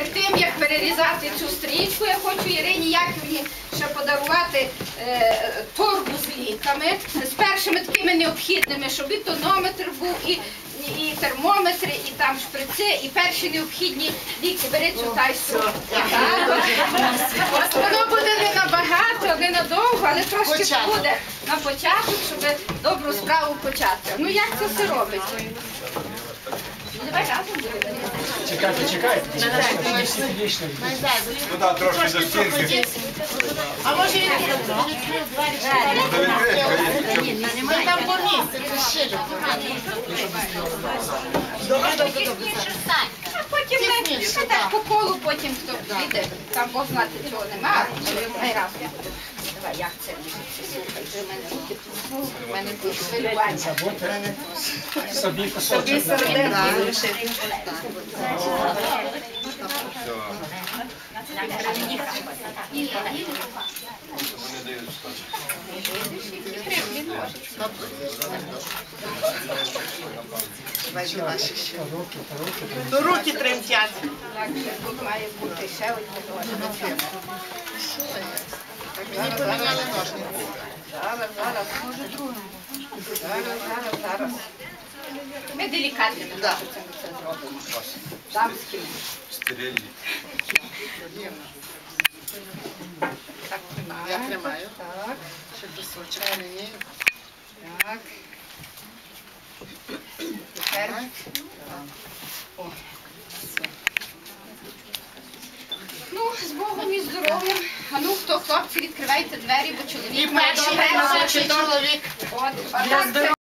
Перед тим, як перерізати цю стрічку, я хочу Ірині Яківні ще подарувати е, торбу з ліками, з першими такими необхідними, щоб і тонометр був, і, і, термометри, і там шприци, і перші необхідні ліки. Бери цю от. Воно буде не набагато, не надовго, але трошки буде на початок, щоб добру справу почати. Ну як це все робиться? Ну, Давай разом будемо. Чекайте, чекайте. Ну так, трошки до стінки. А може відкрив двері? Ми там по місці, це ще А потім ми Тісніше, ще так по колу, потім хто піде. Там Бог знати цього нема. Ай раз. Давай, як це? Слухай, вже мене мене тут хвилювання. Собі кусочок. Руки. Ну, тремтять. Так, тут має бути ще одне. Мені поміняли ножниці. Зараз, зараз, може другу. Зараз, зараз, зараз. Ми делікатними Да. ножицями це зробимо. Дамськими. Стерильні. Так, Я тримаємо. тримаю. Так, Ще кусочок мені. так. Тепер. О, з Богом і здоров'ям. А ну, хто хлопці, відкривайте двері, бо чоловік має перший добре перший чоловік. От, а так це